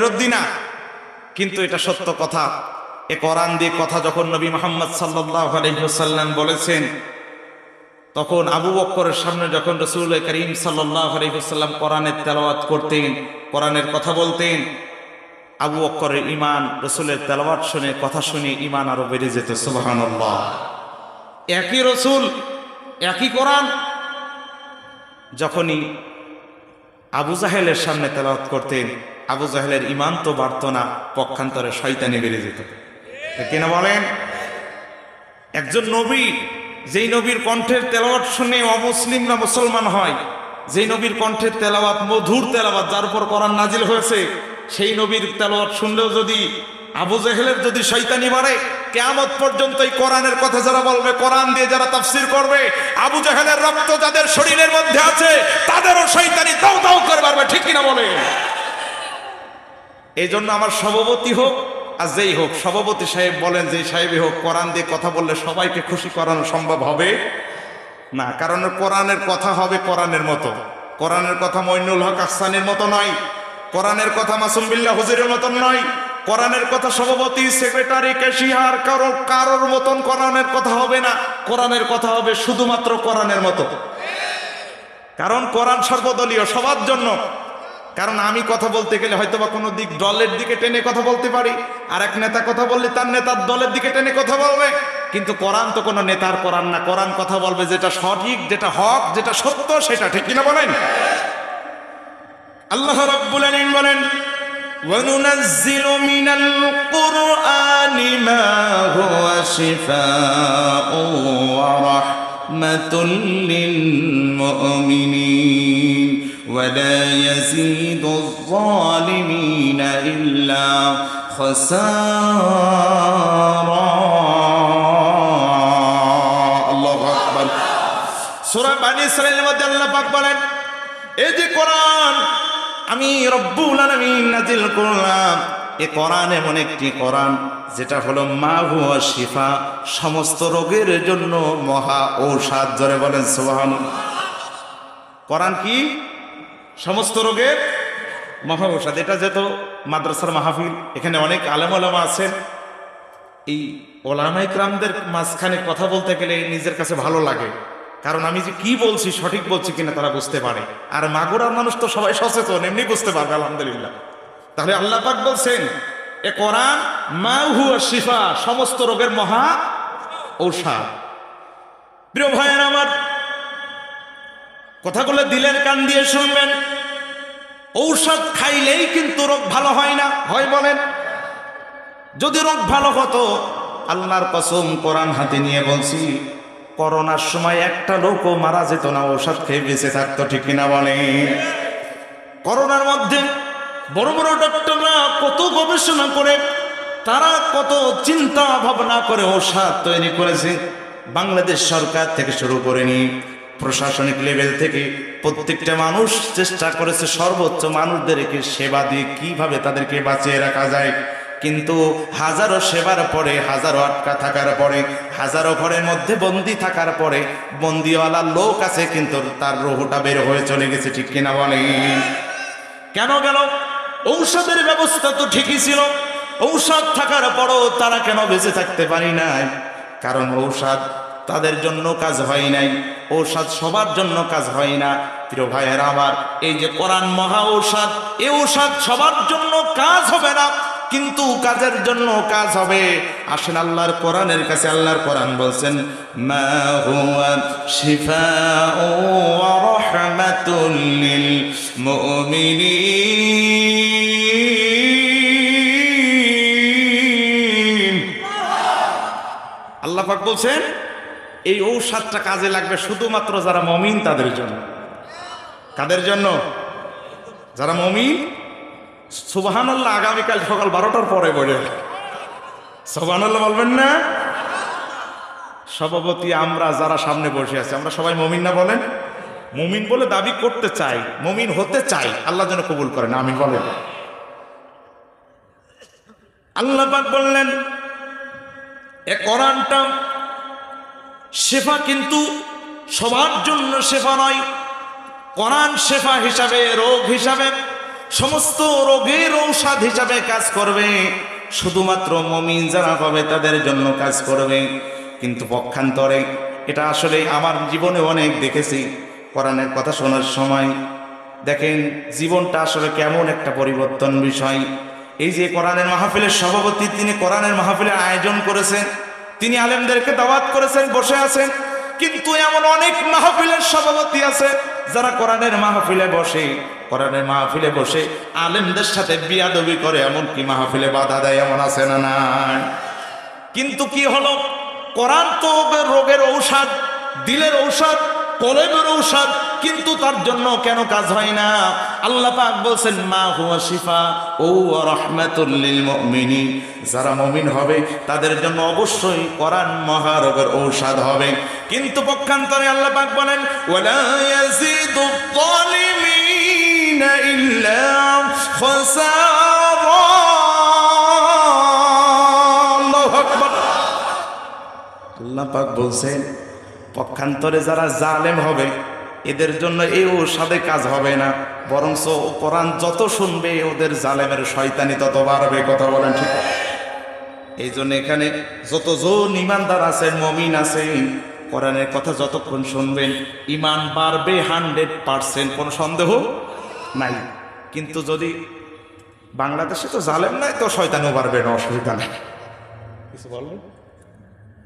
বিরোধী না কিন্তু এটা সত্য কথা। এ কোরআন দিয়ে কথা যখন নবী মোহাম্মদ সাল্লাল্লাহু আলাইহি বলেছেন, তখন আবু বক্করের সামনে যখন রসুল করিম সাল্লাল্লাহু আলাইহি কোরআনের তেলাওয়াত করতেন, কোরআনের কথা বলতেন, আবু অক্করের ইমান রসুলের তেলাওয়াত শুনে কথা শুনে ইমান আরও বেড়ে যেত, সুবহানাল্লাহ। একই রসুল, একই কোরআন। যখনই আবু জাহেলের সামনে তেলাওয়াত করতেন আবু জাহেলের ইমান তো বাড়ত না, পক্ষান্তরে শয়তানি বেড়ে যেত। কিনা বলেন? একজন নবী, যেই নবীর কণ্ঠের তেলাওয়াত শুনে অমুসলিমরা মুসলমান হয়, যেই নবীর কণ্ঠের তেলাওয়াত মধুর তেলাওয়াত, যার উপর কোরআন নাজিল হয়েছে, সেই নবীর তেলাওয়াত শুনলেও যদি আবু জাহেলের যদি শৈতানি বাড়ে, কেয়ামত পর্যন্ত এই কোরআনের কথা যারা বলবে, কোরআন দিয়ে যারা তাফসির করবে, আবু জাহেলের রক্ত যাদের শরীরের মধ্যে আছে, তাদেরও শৈতানি দাও দাও করে পারবে ঠিক কিনা বলে এই জন্য আমার সভাপতি হোক আর যেই হোক, সভাপতি সাহেব বলেন যে সাহেবই হোক, কোরআন দিয়ে কথা বললে সবাইকে খুশি করানো সম্ভব হবে? না, কারণ কোরআনের কথা হবে কোরআনের মতো। কোরআনের কথা মইনুল হক আহসানের মতো নয়। কোরআনের কথা মাসুম বিল্লাহ হুজুরের মতন নয়। কোরআনের কথা সভাপতি, সেক্রেটারি, ক্যাশিয়ার, কারও, কারোর মতন কোরআনের কথা হবে না। কোরআনের কথা হবে শুধুমাত্র কোরআনের মতো। কারণ কোরআন সর্বদলীয় সবার জন্য। কারণ আমি কথা বলতে গেলে হয়তো বা কোনো দিক দলের দিকে টেনে কথা বলতে পারি আর এক নেতা কথা বললে তার নেতার দলের দিকে টেনে কথা বলবে কিন্তু কোরআন তো কোনো নেতার কোরআন না কোরআন কথা বলবে যেটা সঠিক যেটা হক যেটা সত্য সেটা ঠিক কিনা বলেন আল্লাহ রাব্বুল আলামিন বলেন وننزل من القرآن ما هو شفاء ورحمة للمؤمنين ولا يزيد الظالمين إلا خسارا الله أكبر সূরা বানী ইসরাঈলের মধ্যে আল্লাহ পাক বলেন এই যে কোরআন আমি রব্বুল আলামিন নাজিল করলাম এ কোরআন এমন একটি কোরআন যেটা হলো মা হুয়া শিফা সমস্ত রোগের জন্য মহা ঔষধ ধরে বলেন সুবহান কোরআন কি সমস্ত রোগের মহা ঔষধ এটা যেহেতু মাদ্রাসার মাহফিল, এখানে অনেক আলেম ওলামা আছেন। এই ওলামা ইকরামদের মাঝখানে কথা বলতে গেলে নিজের কাছে ভালো লাগে। কারণ আমি যে কি বলছি, সঠিক বলছি কিনা তারা বুঝতে পারে। আর মাগুরার মানুষ তো সবাই সচেতন, এমনি বুঝতে পারবে, আলহামদুলিল্লাহ। তাহলে আল্লাহ পাক বলছেন, এ কোরআন মা হুয়া শিফা সমস্ত রোগের মহা ঔষধ। প্রিয় ভাইয়ের আমার কথাগুলো দিলের কান দিয়ে শুনবেন। ঔষধ খাইলেই কিন্তু রোগ ভালো হয় না। হয় বলেন, যদি রোগ ভালো হতো, আল্লাহর কসম কোরআন হাতে নিয়ে বলছি, করোনার সময় একটা লোকও মারা যেত না, ঔষধ খেয়ে বেঁচে থাকতো, ঠিক কিনা বলে করোনার মধ্যে বড় বড় ডক্টররা কত গবেষণা করে, তারা কত চিন্তা ভাবনা করে ঔষধ তৈরি করেছে। বাংলাদেশ সরকার থেকে শুরু করে নিয়ে প্রশাসনিক লেভেল থেকে প্রত্যেকটা মানুষ চেষ্টা করেছে সর্বোচ্চ মানুষদেরকে সেবা দিয়ে কীভাবে তাদেরকে বাঁচিয়ে রাখা যায়। কিন্তু হাজারো সেবার পরে, হাজারো আটকা থাকার পরে, হাজারো ঘরের মধ্যে বন্দি থাকার পরে বন্দিওয়ালা লোক আছে কিন্তু তার রোহটা বের হয়ে চলে গেছে, ঠিক কিনা বলে কেন গেল? ঔষধের ব্যবস্থা তো ঠিকই ছিল। ঔষধ থাকার পরও তারা কেন বেঁচে থাকতে পারি নাই? কারণ ঔষধ তাদের জন্য কাজ হয় নাই, ঔষধ সবার জন্য কাজ হয় না। প্রিয় ভাইয়ের আমার, এই যে কোরআন মহা ঔষধ, এ ঔষধ সবার জন্য কাজ হবে না, কিন্তু কাজের জন্য কাজ হবে। আসেন আল্লাহর কোরআনের কাছে, আল্লাহর কোরআন বলছেন আল্লাহ পাক বলছেন এই ঔষধটা কাজে লাগবে শুধুমাত্র যারা মমিন তাদের জন্য। কাদের জন্য? যারা মমিন? সুবাহান আল্লাহ আগামীকাল সকাল বারোটার পরে বলে। সুবাহান আল্লাহ বলবেন না? সভাপতি, আমরা যারা সামনে বসে আছি, আমরা সবাই মমিন না বলেন? মমিন বলে দাবি করতে চাই, মমিন হতে চাই, আল্লাহ যেন কবুল করেন আমি বলেন। আল্লাহ বললেন, এ কোরআনটা শেফা কিন্তু সবার জন্য শেফা নয়। কোরআন শেফা হিসাবে, রোগ হিসাবে, সমস্ত রোগের ঔষধ হিসাবে কাজ করবে। শুধুমাত্র মমিন যারা হবে তাদের জন্য কাজ করবে। কিন্তু পক্ষান্তরে এটা আসলে আমার জীবনে অনেক দেখেছি। কোরআনের কথা শোনার সময় দেখেন জীবনটা আসলে কেমন একটা পরিবর্তন বিষয়। এই যে কোরআনের মাহফিলের সভাপতি, তিনি কোরআনের মাহফিলের আয়োজন করেছেন। তিনি আলেমদেরকে দাওয়াত করেছেন, বসে আছেন। কিন্তু এমন অনেক মাহফিলের সভাপতি আছে, যারা কোরআনের মাহফিলে বসে, কোরআনের মাহফিলে বসে আলেমদের সাথে বিয়াদবি করে এমন কি মাহফিলে বাধা দেয়, এমন আছে না না কিন্তু কি হলো? কোরআন তো রোগের ঔষধ, দিলের ঔষধ কলেবের ঔষধ, কিন্তু তার জন্য কেন কাজ হয় না? আল্লাহ পাক বলছেন, মা হুয়া শিফা, ও রহমাতুল্লিল মুমিনিন। যারা মুমিন হবে, তাদের জন্য অবশ্যই কোরআন মহারোগের ঔষধ হবে। কিন্তু পক্ষান্তরে আল্লাহ পাক বলেন আল্লাহ পাক বলছেন পক্ষান্তরে যারা জালেম হবে, এদের জন্য এই ঔষধে কাজ হবে না। বরঞ্চ কোরআন যত শুনবে, ওদের জালেমের শয়তানি তত বাড়বে, কথা বলেন ঠিক এই জন্য এখানে যত জন ইমানদার আছেন মমিন আছেন কোরআনের কথা যতক্ষণ শুনবেন, ইমান বাড়বে হান্ড্রেড পার্সেন্ট, কোনো সন্দেহ নাই। কিন্তু যদি বাংলাদেশে তো জালেম নাই, তো শয়তানও বাড়বে না অসুবিধা নেই। কিছু বলবেন